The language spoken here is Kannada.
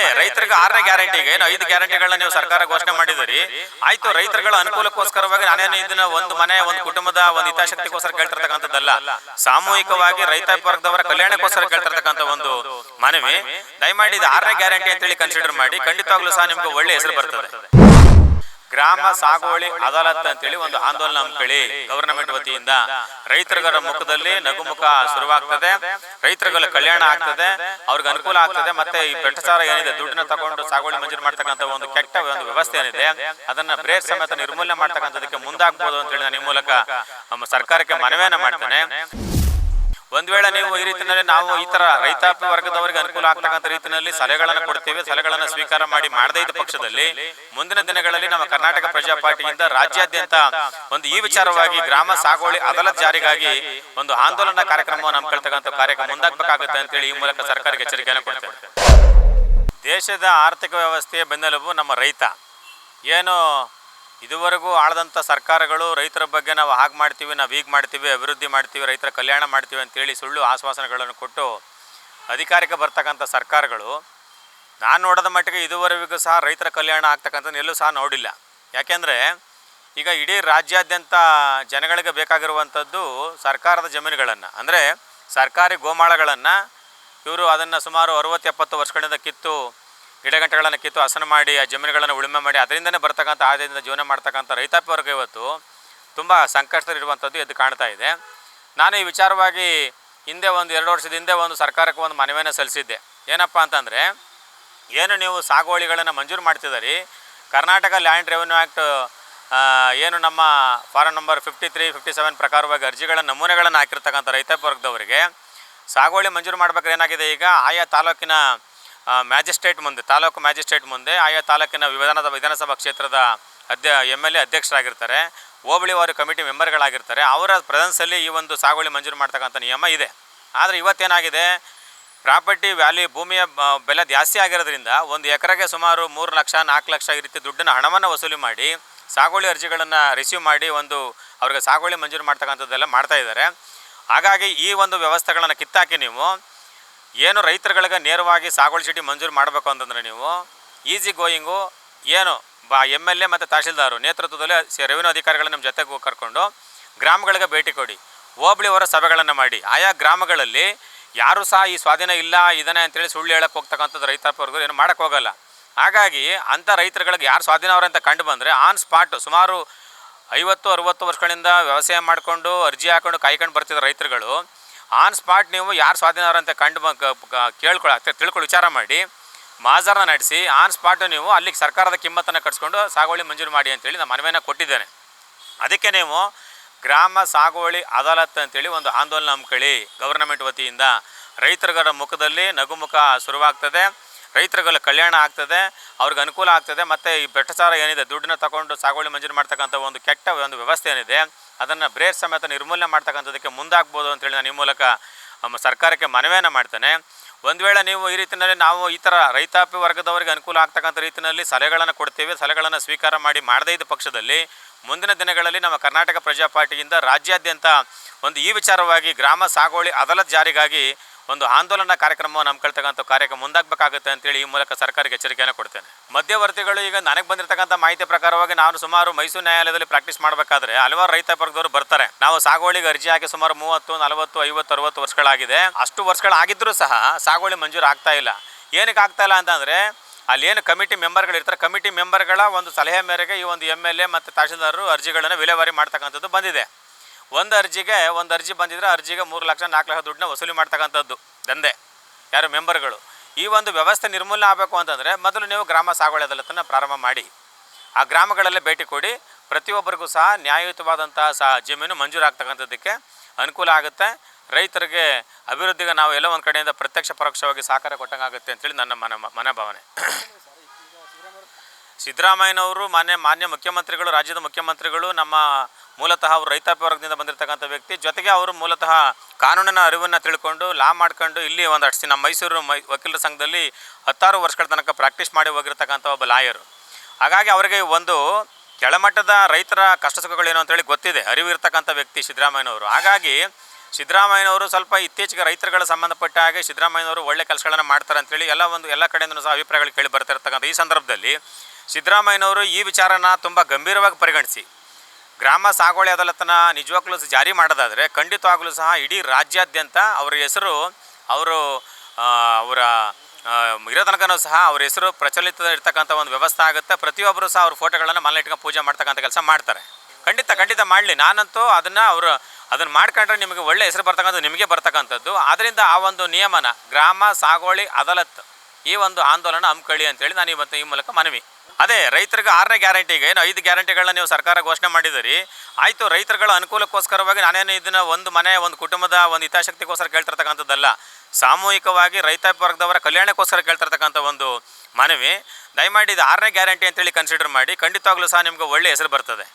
ಅದೇ, ರೈತರಿಗೆ ಆರನೇ ಗ್ಯಾರಂಟಿಗೆ, ಏನು ಐದು ಗ್ಯಾರಂಟಿಗಳನ್ನ ನೀವು ಸರ್ಕಾರ ಘೋಷಣೆ ಮಾಡಿದಿರಿ ಆಯ್ತು, ರೈತರುಗಳ ಅನುಕೂಲಕ್ಕೋಸ್ಕರವಾಗಿ ನಾನೇನು ಇದನ್ನ ಒಂದು ಮನೆ, ಒಂದು ಕುಟುಂಬದ, ಒಂದು ಹಿತಾಸಕ್ತಿಗೋಸ್ಕರ ಕೇಳ್ತಿರ್ತಕ್ಕಂಥದ್ದಲ್ಲ. ಸಾಮೂಹಿಕವಾಗಿ ರೈತ ವರ್ಗದವರ ಕಲ್ಯಾಣಕ್ಕೋಸ್ಕರ ಕೇಳ್ತಿರ್ತಕ್ಕಂಥ ಒಂದು ಮನವಿ. ದಯಮಾಡಿ ಇದು ಆರನೇ ಗ್ಯಾರಂಟಿ ಅಂತೇಳಿ ಕನ್ಸಿಡರ್ ಮಾಡಿ, ಖಂಡಿತವಾಗ್ಲೂ ಸಹ ನಿಮ್ಗೆ ಒಳ್ಳೆ ಹೆಸರು ಬರ್ತದೆ. ಗ್ರಾಮ ಸಾಗುವಳಿ ಅದಾಲತ್ ಅಂತೇಳಿ ಒಂದು ಆಂದೋಲನ ಹಮ್ಮಿಕೊಳ್ಳಿ ಗವರ್ನಮೆಂಟ್ ವತಿಯಿಂದ ರೈತರುಗಳ ಮುಖದಲ್ಲಿ ನಗುಮುಖ ಶುರುವಾಗ್ತದೆ. ರೈತರುಗಳ ಕಲ್ಯಾಣ ಆಗ್ತದೆ. ಅವ್ರಿಗೆ ಅನುಕೂಲ ಆಗ್ತದೆ. ಮತ್ತೆ ಈ ಭ್ರಷ್ಟಾಚಾರ ಏನಿದೆ ದುಡ್ಡನ್ನ ತಗೊಂಡು ಸಾಗುವಳಿ ಮಂಜೂರು ಮಾಡ್ತಕ್ಕಂಥ ಒಂದು ಕೆಟ್ಟ ಒಂದು ವ್ಯವಸ್ಥೆ ಏನಿದೆ ಅದನ್ನ ಬ್ರೇಕ್ ಸಮೇತ ನಿರ್ಮೂಲನೆ ಮಾಡ್ತಕ್ಕಂಥದಕ್ಕೆ ಮುಂದಾಗ್ಬೋದು ಅಂತೇಳಿ ನಾನು ಈ ಮೂಲಕ ನಮ್ಮ ಸರ್ಕಾರಕ್ಕೆ ಮನವಿಯನ್ನ ಮಾಡ್ತೇನೆ. ಒಂದ್ ವೇಳೆ ನೀವು ಈ ರೀತಿಯಲ್ಲಿ ನಾವು ಈ ತರ ರೈತಾಪಿ ವರ್ಗದವರಿಗೆ ಅನುಕೂಲ ಆಗ್ತಕ್ಕಂಥ ರೀತಿಯಲ್ಲಿ ಸಲಹೆಗಳನ್ನು ಕೊಡ್ತೇವೆ, ಸಲಹೆಗಳನ್ನು ಸ್ವೀಕಾರ ಮಾಡಿ ಮಾಡದೇ ಇದ್ದ ಪಕ್ಷದಲ್ಲಿ ಮುಂದಿನ ದಿನಗಳಲ್ಲಿ ನಮ್ಮ ಕರ್ನಾಟಕ ಪ್ರಜಾ ಪಾರ್ಟಿಯಿಂದ ರಾಜ್ಯಾದ್ಯಂತ ಒಂದು ಈ ವಿಚಾರವಾಗಿ ಗ್ರಾಮ ಸಾಗುವಳಿ ಅದಾಲತ್ ಜಾರಿಗಾಗಿ ಒಂದು ಆಂದೋಲನ ಕಾರ್ಯಕ್ರಮವನ್ನು ಹಮ್ಮಿಕೊಳ್ತಕ್ಕಂಥ ಕಾರ್ಯಕ್ರಮ ಮುಂದಾಗಬೇಕಾಗುತ್ತೆ ಅಂತೇಳಿ ಈ ಮೂಲಕ ಸರ್ಕಾರಕ್ಕೆ ಎಚ್ಚರಿಕೆಯನ್ನು ಕೊಡ್ತೇವೆ. ದೇಶದ ಆರ್ಥಿಕ ವ್ಯವಸ್ಥೆಯ ಬೆನ್ನೆಲುಬು ನಮ್ಮ ರೈತ. ಏನು ಇದುವರೆಗೂ ಆಳದಂಥ ಸರ್ಕಾರಗಳು ರೈತರ ಬಗ್ಗೆ ನಾವು ಹಾಗೆ ಮಾಡ್ತೀವಿ, ನಾವು ಹೀಗೆ ಮಾಡ್ತೀವಿ, ಅಭಿವೃದ್ಧಿ ಮಾಡ್ತೀವಿ, ರೈತರ ಕಲ್ಯಾಣ ಮಾಡ್ತೀವಿ ಅಂತೇಳಿ ಸುಳ್ಳು ಆಶ್ವಾಸನೆಗಳನ್ನು ಕೊಟ್ಟು ಅಧಿಕಾರಕ್ಕೆ ಬರ್ತಕ್ಕಂಥ ಸರ್ಕಾರಗಳು, ನಾನು ನೋಡಿದ ಮಟ್ಟಿಗೆ ಇದುವರೆಗೂ ಸಹ ರೈತರ ಕಲ್ಯಾಣ ಆಗ್ತಕ್ಕಂಥದ್ದು ಎಲ್ಲೂ ಸಹ ನೋಡಿಲ್ಲ. ಯಾಕೆಂದರೆ ಈಗ ಇಡೀ ರಾಜ್ಯಾದ್ಯಂತ ಜನಗಳಿಗೆ ಬೇಕಾಗಿರುವಂಥದ್ದು ಸರ್ಕಾರದ ಜಮೀನುಗಳನ್ನು. ಅಂದರೆ ಸರ್ಕಾರಿ ಗೋಮಾಳಗಳನ್ನು ಇವರು ಅದನ್ನು ಸುಮಾರು ಅರುವತ್ತು ಎಪ್ಪತ್ತು ವರ್ಷಗಳಿಂದ ಕಿತ್ತು ಗಿಡಗಂಟೆಗಳನ್ನು ಕಿತ್ತು ಹಸನು ಮಾಡಿ, ಆ ಜಮೀನುಗಳನ್ನು ಉಳುಮೆ ಮಾಡಿ, ಅದರಿಂದನೇ ಬರ್ತಕ್ಕಂಥ ಆದಾಯದಿಂದ ಜೀವನ ಮಾಡ್ತಕ್ಕಂಥ ರೈತಾಪಿ ವರ್ಗ ಇವತ್ತು ತುಂಬ ಸಂಕಷ್ಟದಲ್ಲಿರುವಂಥದ್ದು ಎದ್ದು ಕಾಣ್ತಾ ಇದೆ. ನಾನು ಈ ವಿಚಾರವಾಗಿ ಹಿಂದೆ ಒಂದು ಎರಡು ವರ್ಷದ ಹಿಂದೆ ಒಂದು ಸರ್ಕಾರಕ್ಕೆ ಒಂದು ಮನವಿಯನ್ನು ಸಲ್ಲಿಸಿದ್ದೆ. ಏನಪ್ಪ ಅಂತಂದರೆ, ಏನು ನೀವು ಸಾಗುವಳಿಗಳನ್ನು ಮಂಜೂರು ಮಾಡ್ತಿದ್ದೀರಿ? ಕರ್ನಾಟಕ ಲ್ಯಾಂಡ್ ರೆವೆನ್ಯೂ ಆ್ಯಕ್ಟ್ ಏನು ನಮ್ಮ form number fifty three fifty seven ಪ್ರಕಾರವಾಗಿ ಅರ್ಜಿಗಳ ನಮೂನೆಗಳನ್ನು ಹಾಕಿರ್ತಕ್ಕಂಥ ರೈತಾಪಿ ವರ್ಗದವರಿಗೆ ಸಾಗುವಳಿ ಮಂಜೂರು ಮಾಡ್ಬೇಕಾದ್ರೆ ಏನಾಗಿದೆ ಈಗ? ಆಯಾ ತಾಲೂಕಿನ ಮ್ಯಾಜಿಸ್ಟ್ರೇಟ್ ಮುಂದೆ, ತಾಲೂಕು ಮ್ಯಾಜಿಸ್ಟ್ರೇಟ್ ಮುಂದೆ ಆಯಾ ತಾಲೂಕಿನ ವಿಧಾನದ ವಿಧಾನಸಭಾ ಕ್ಷೇತ್ರದ ಅಧ್ಯ ಎಂ ಎಲ್ ಎ ಅಧ್ಯಕ್ಷರಾಗಿರ್ತಾರೆ. ಹೋಬಳಿ ವಾರು ಕಮಿಟಿ ಮೆಂಬರ್ಗಳಾಗಿರ್ತಾರೆ. ಅವರ ಪ್ರೆಸೆನ್ಸಲ್ಲಿ ಈ ಒಂದು ಸಾಗುವಳಿ ಮಂಜೂರು ಮಾಡ್ತಕ್ಕಂಥ ನಿಯಮ ಇದೆ. ಆದರೆ ಇವತ್ತೇನಾಗಿದೆ? ಪ್ರಾಪರ್ಟಿ ವ್ಯಾಲ್ಯೂ ಭೂಮಿಯ ಬೆಲೆ ಜಾಸ್ತಿ ಆಗಿರೋದ್ರಿಂದ ಒಂದು ಎಕರೆಗೆ ಸುಮಾರು ಮೂರು ಲಕ್ಷ, ನಾಲ್ಕು ಲಕ್ಷ ಈ ರೀತಿ ದುಡ್ಡನ್ನು ಹಣವನ್ನು ವಸೂಲಿ ಮಾಡಿ, ಸಾಗುವಳಿ ಅರ್ಜಿಗಳನ್ನು ರಿಸೀವ್ ಮಾಡಿ ಒಂದು ಅವ್ರಿಗೆ ಸಾಗುವಳಿ ಮಂಜೂರು ಮಾಡ್ತಕ್ಕಂಥದ್ದೆಲ್ಲ ಮಾಡ್ತಾ ಇದ್ದಾರೆ. ಹಾಗಾಗಿ ಈ ಒಂದು ವ್ಯವಸ್ಥೆಗಳನ್ನು ಕಿತ್ತಾಕಿ ನೀವು ಏನು ರೈತರುಗಳಿಗೆ ನೇರವಾಗಿ ಸಾಗುವಳಿ ಚೀಟಿ ಮಂಜೂರು ಮಾಡಬೇಕು ಅಂತಂದರೆ ನೀವು ಈಸಿ ಗೋಯಿಂಗು ಏನು ಬಾ ಎಂ ಎಲ್ ಎ ಮತ್ತು ತಹಶೀಲ್ದಾರು ನೇತೃತ್ವದಲ್ಲಿ ರೆವಿನ್ಯೂ ಅಧಿಕಾರಿಗಳನ್ನ ನಮ್ಮ ಜೊತೆಗೆ ಕರ್ಕೊಂಡು ಗ್ರಾಮಗಳಿಗೆ ಭೇಟಿ ಕೊಡಿ. ಹೋಬಳಿಯವರ ಸಭೆಗಳನ್ನು ಮಾಡಿ. ಆಯಾ ಗ್ರಾಮಗಳಲ್ಲಿ ಯಾರೂ ಸಹ ಈ ಸ್ವಾಧೀನ ಇಲ್ಲ, ಇದನ್ನೇ ಅಂತೇಳಿ ಸುಳ್ಳು ಹೇಳಕ್ಕೆ ಹೋಗ್ತಕ್ಕಂಥದ್ದು ರೈತಾಪಿ ಏನು ಮಾಡೋಕ್ಕೆ ಹೋಗಲ್ಲ. ಹಾಗಾಗಿ ಅಂಥ ರೈತರುಗಳಿಗೆ ಯಾರು ಸ್ವಾಧೀನ ಅವರಂತ ಕಂಡು ಬಂದರೆ ಆನ್ ಸ್ಪಾಟ್ ಸುಮಾರು ಐವತ್ತು, ಅರುವತ್ತು ವರ್ಷಗಳಿಂದ ವ್ಯವಸಾಯ ಮಾಡಿಕೊಂಡು ಅರ್ಜಿ ಹಾಕೊಂಡು ಕಾಯ್ಕೊಂಡು ಬರ್ತಿದ್ದ ರೈತರುಗಳು ಆನ್ ಸ್ಪಾಟ್ ನೀವು ಯಾರು ಸ್ವಾಧೀನ ಅಂತ ಕಂಡು ಕೇಳ್ಕೊಳ್ಳ ತಿಳ್ಕೊಳ್ಳಿ ವಿಚಾರ ಮಾಡಿ. ಮಾಜರನ ನಡೆಸಿ ಆನ್ ಸ್ಪಾಟ್ ನೀವು ಅಲ್ಲಿಗೆ ಸರ್ಕಾರದ ಕಿಮ್ಮತ್ತನ್ನು ಕಟ್ಸ್ಕೊಂಡು ಸಾಗುವಳಿ ಮಂಜೂರು ಮಾಡಿ ಅಂತೇಳಿ ನಾನು ಮನವಿಯನ್ನ ಕೊಟ್ಟಿದ್ದೇನೆ. ಅದಕ್ಕೆ ನೀವು ಗ್ರಾಮ ಸಾಗುವಳಿ ಅದಾಲತ್ ಅಂತೇಳಿ ಒಂದು ಆಂದೋಲನ ಹಮ್ಮಿಕೊಳ್ಳಿ ಗವರ್ನಮೆಂಟ್ ವತಿಯಿಂದ ರೈತರುಗಳ ಮುಖದಲ್ಲಿ ನಗುಮುಖ ಶುರುವಾಗ್ತದೆ. ರೈತರುಗಳ ಕಲ್ಯಾಣ ಆಗ್ತದೆ. ಅವ್ರಿಗೆ ಅನುಕೂಲ ಆಗ್ತದೆ. ಮತ್ತು ಈ ಭ್ರಷ್ಟಾಚಾರ ಏನಿದೆ, ದುಡ್ಡನ್ನ ತಗೊಂಡು ಸಾಗುವಳಿ ಮಂಜೂರು ಮಾಡ್ತಕ್ಕಂಥ ಒಂದು ಕೆಟ್ಟ ಒಂದು ವ್ಯವಸ್ಥೆ ಏನಿದೆ ಅದನ್ನು ಬ್ರೇರ್ ಸಮೇತ ನಿರ್ಮೂಲನೆ ಮಾಡ್ತಕ್ಕಂಥದ್ದಕ್ಕೆ ಮುಂದಾಗ್ಬೋದು ಅಂತೇಳಿ ನಾನು ಈ ಮೂಲಕ ನಮ್ಮ ಸರ್ಕಾರಕ್ಕೆ ಮನವಿಯನ್ನು ಮಾಡ್ತೇನೆ. ಒಂದು ವೇಳೆ ನೀವು ಈ ರೀತಿಯಲ್ಲಿ ನಾವು ಈ ಥರ ರೈತಾಪಿ ವರ್ಗದವರಿಗೆ ಅನುಕೂಲ ಆಗ್ತಕ್ಕಂಥ ರೀತಿಯಲ್ಲಿ ಸಲಹೆಗಳನ್ನು ಕೊಡ್ತೀವಿ, ಸಲಹೆಗಳನ್ನು ಸ್ವೀಕಾರ ಮಾಡಿ ಮಾಡದೇ ಇದ್ದ ಪಕ್ಷದಲ್ಲಿ ಮುಂದಿನ ದಿನಗಳಲ್ಲಿ ನಮ್ಮ ಕರ್ನಾಟಕ ಪ್ರಜಾ ಪಾರ್ಟಿಯಿಂದ ರಾಜ್ಯಾದ್ಯಂತ ಒಂದು ಈ ವಿಚಾರವಾಗಿ ಗ್ರಾಮ ಸಾಗುವಳಿ ಅದಾಲತ್ ಜಾರಿಗಾಗಿ ಒಂದು ಆಂದೋಲನ ಕಾರ್ಯಕ್ರಮವನ್ನು ಹಮ್ಮಿಕೊಳ್ತಕ್ಕಂಥ ಕಾರ್ಯಕ್ರಮ ಮುಂದಾಗಬೇಕಾಗುತ್ತೆ ಅಂತೇಳಿ ಈ ಮೂಲಕ ಸರ್ಕಾರಕ್ಕೆ ಎಚ್ಚರಿಕೆಯನ್ನು ಕೊಡ್ತೇನೆ. ಮಧ್ಯವರ್ತಿಗಳು ಈಗ ನನಗೆ ಬಂದಿರತಕ್ಕಂಥ ಮಾಹಿತಿ ಪ್ರಕಾರವಾಗಿ ನಾನು ಸುಮಾರು ಮೈಸೂರು ನ್ಯಾಯಾಲಯದಲ್ಲಿ ಪ್ರಾಕ್ಟೀಸ್ ಮಾಡಬೇಕಾದ್ರೆ ಹಲವಾರು ರೈತ ವರ್ಗದವರು ಬರ್ತಾರೆ. ನಾವು ಸಾಗುವಳಿಗೆ ಅರ್ಜಿ ಹಾಕಿ ಸುಮಾರು ಮೂವತ್ತು, ನಲವತ್ತು, ಐವತ್ತು, ಅರವತ್ತು ವರ್ಷಗಳಾಗಿದೆ. ಅಷ್ಟು ವರ್ಷಗಳಾಗಿದ್ದರೂ ಸಹ ಸಾಗುವಳಿ ಮಂಜೂರು ಆಗ್ತಾ ಇಲ್ಲ. ಏನಕ್ಕೆ ಆಗ್ತಾ ಇಲ್ಲ ಅಂತಂದರೆ ಅಲ್ಲಿ ಏನು ಕಮಿಟಿ ಮೆಂಬರ್ಗಳಿರ್ತಾರೆ ಕಮಿಟಿ ಮೆಂಬರ್ಗಳ ಒಂದು ಸಲಹೆ ಮೇರೆಗೆ ಈ ಒಂದು ಎಂ ಎಲ್ ಎ ಮತ್ತು ತಹಶೀಲ್ದಾರರು ಅರ್ಜಿಗಳನ್ನು ವಿಲೇವಾರಿ ಮಾಡ್ತಕ್ಕಂಥದ್ದು ಬಂದಿದೆ. ಒಂದು ಅರ್ಜಿಗೆ, ಒಂದು ಅರ್ಜಿ ಬಂದಿದ್ರೆ ಅರ್ಜಿಗೆ ಮೂರು ಲಕ್ಷ, ನಾಲ್ಕು ಲಕ್ಷ ದುಡ್ಡನ್ನ ವಸೂಲಿ ಮಾಡ್ತಕ್ಕಂಥದ್ದು, ದಂಧೆ, ಯಾರು ಮೆಂಬರ್ಗಳು. ಈ ಒಂದು ವ್ಯವಸ್ಥೆ ನಿರ್ಮೂಲನೆ ಆಗಬೇಕು ಅಂತಂದರೆ ಮೊದಲು ನೀವು ಗ್ರಾಮ ಸಾಗುವಳಿ ಪ್ರಾರಂಭ ಮಾಡಿ. ಆ ಗ್ರಾಮಗಳಲ್ಲೇ ಭೇಟಿ ಕೊಡಿ. ಪ್ರತಿಯೊಬ್ಬರಿಗೂ ಸಹ ನ್ಯಾಯಯುತವಾದಂತಹ ಸಹ ಜಮೀನು ಮಂಜೂರಾಗ್ತಕ್ಕಂಥದ್ದಕ್ಕೆ ಅನುಕೂಲ ಆಗುತ್ತೆ. ರೈತರಿಗೆ ಅಭಿವೃದ್ಧಿಗೆ ನಾವು ಎಲ್ಲೋ ಒಂದು ಕಡೆಯಿಂದ ಪ್ರತ್ಯಕ್ಷ ಪರೋಕ್ಷವಾಗಿ ಸಹಕಾರ ಕೊಟ್ಟಂಗಾಗುತ್ತೆ ಅಂತೇಳಿ ನನ್ನ ಮನ, ಮನೋಭಾವನೆ. ಸಿದ್ದರಾಮಯ್ಯನವರು ಮಾನ್ಯ ಮಾನ್ಯ ಮುಖ್ಯಮಂತ್ರಿಗಳು, ರಾಜ್ಯದ ಮುಖ್ಯಮಂತ್ರಿಗಳು ನಮ್ಮ ಮೂಲತಃ ಅವರು ರೈತಾಪಿ ವರ್ಗದಿಂದ ಬಂದಿರತಕ್ಕಂಥ ವ್ಯಕ್ತಿ. ಜೊತೆಗೆ ಅವರು ಮೂಲತಃ ಕಾನೂನಿನ ಅರಿವನ್ನು ತಿಳ್ಕೊಂಡು ಲಾ ಮಾಡ್ಕೊಂಡು ಇಲ್ಲಿ ಒಂದು ಅಷ್ಟು ನಮ್ಮ ಮೈಸೂರು ಮೈ, ವಕೀಲರ ಸಂಘದಲ್ಲಿ ಹತ್ತಾರು ವರ್ಷಗಳ ತನಕ ಪ್ರಾಕ್ಟೀಸ್ ಮಾಡಿ ಹೋಗಿರ್ತಕ್ಕಂಥ ಒಬ್ಬ ಲಾಯರು ಹಾಗಾಗಿ ಅವರಿಗೆ ಒಂದು ಕೆಳಮಟ್ಟದ ರೈತರ ಕಷ್ಟ ಸುಖಗಳೇನು ಅಂತೇಳಿ ಗೊತ್ತಿದೆ. ಅರಿವು ಇರ್ತಕ್ಕಂಥ ವ್ಯಕ್ತಿ ಸಿದ್ದರಾಮಯ್ಯನವರು. ಹಾಗಾಗಿ ಸಿದ್ದರಾಮಯ್ಯನವರು ಸ್ವಲ್ಪ ಇತ್ತೀಚೆಗೆ ರೈತರುಗಳ ಸಂಬಂಧಪಟ್ಟ ಹಾಗೆ ಸಿದ್ದರಾಮಯ್ಯನವರು ಒಳ್ಳೆ ಕೆಲಸಗಳನ್ನು ಮಾಡ್ತಾರೆ ಅಂತೇಳಿ ಎಲ್ಲ ಒಂದು, ಎಲ್ಲ ಕಡೆಯಿಂದಲೂ ಸಹ ಅಭಿಪ್ರಾಯಗಳು ಕೇಳಿ ಬರ್ತಿರ್ತಕ್ಕಂಥ ಈ ಸಂದರ್ಭದಲ್ಲಿ ಸಿದ್ದರಾಮಯ್ಯನವರು ಈ ವಿಚಾರನ ತುಂಬ ಗಂಭೀರವಾಗಿ ಪರಿಗಣಿಸಿ. ಗ್ರಾಮ ಸಾಗುವಳಿ ಅದಾಲತನ ನಿಜವಾಗ್ಲೂ ಜಾರಿ ಮಾಡೋದಾದರೆ ಖಂಡಿತವಾಗ್ಲೂ ಸಹ ಇಡೀ ರಾಜ್ಯಾದ್ಯಂತ ಅವರ ಹೆಸರು, ಅವರು ಅವರ ಇರೋ ತನಕನೂ ಸಹ ಅವ್ರ ಹೆಸರು ಪ್ರಚಲಿತ ಇರ್ತಕ್ಕಂಥ ಒಂದು ವ್ಯವಸ್ಥೆ ಆಗುತ್ತೆ. ಪ್ರತಿಯೊಬ್ಬರು ಸಹ ಅವ್ರ ಫೋಟೋಗಳನ್ನು ಮನೆ ಇಟ್ಕೊಂಡು ಪೂಜೆ ಮಾಡ್ತಕ್ಕಂಥ ಕೆಲಸ ಮಾಡ್ತಾರೆ. ಖಂಡಿತ ಖಂಡಿತ ಮಾಡಲಿ. ನಾನಂತೂ ಅದನ್ನು ಅವರು, ಅದನ್ನು ಮಾಡ್ಕೊಂಡ್ರೆ ನಿಮಗೆ ಒಳ್ಳೆ ಹೆಸರು ಬರ್ತಕ್ಕಂಥದ್ದು ನಿಮಗೆ ಬರ್ತಕ್ಕಂಥದ್ದು. ಆದ್ದರಿಂದ ಆ ಒಂದು ನಿಯಮನ ಗ್ರಾಮ, ಸಾಗುವಳಿ, ಅದಾಲತ್ ಈ ಒಂದು ಆಂದೋಲನ ಹಮ್ಮಿಕೊಳ್ಳಿ ಅಂತೇಳಿ ನಾನು ಇವತ್ತು ಈ ಮೂಲಕ ಮನವಿ. ಅದೇ, ರೈತರಿಗೆ ಆರನೇ ಗ್ಯಾರಂಟಿಗೆ ಏನು ಐದು ಗ್ಯಾರಂಟಿಗಳನ್ನ ನೀವು ಸರ್ಕಾರ ಘೋಷಣೆ ಮಾಡಿದಿರಿ ಆಯಿತು, ರೈತರುಗಳ ಅನುಕೂಲಕ್ಕೋಸ್ಕರವಾಗಿ ನಾನೇನು ಇದನ್ನು ಒಂದು ಮನೆ, ಒಂದು ಕುಟುಂಬದ ಒಂದು ಹಿತಾಸಕ್ತಿಗೋಸ್ಕರ ಕೇಳ್ತಿರ್ತಕ್ಕಂಥದ್ದಲ್ಲ. ಸಾಮೂಹಿಕವಾಗಿ ರೈತ ವರ್ಗದವರ ಕಲ್ಯಾಣಕ್ಕೋಸ್ಕರ ಕೇಳ್ತಿರ್ತಕ್ಕಂಥ ಒಂದು ಮನವಿ. ದಯಮಾಡಿ ಇದು ಆರನೇ ಗ್ಯಾರಂಟಿ ಅಂತೇಳಿ ಕನ್ಸಿಡರ್ ಮಾಡಿ, ಖಂಡಿತವಾಗ್ಲೂ ಸಹ ನಿಮಗೆ ಒಳ್ಳೆಯ ಹೆಸರು ಬರ್ತದೆ.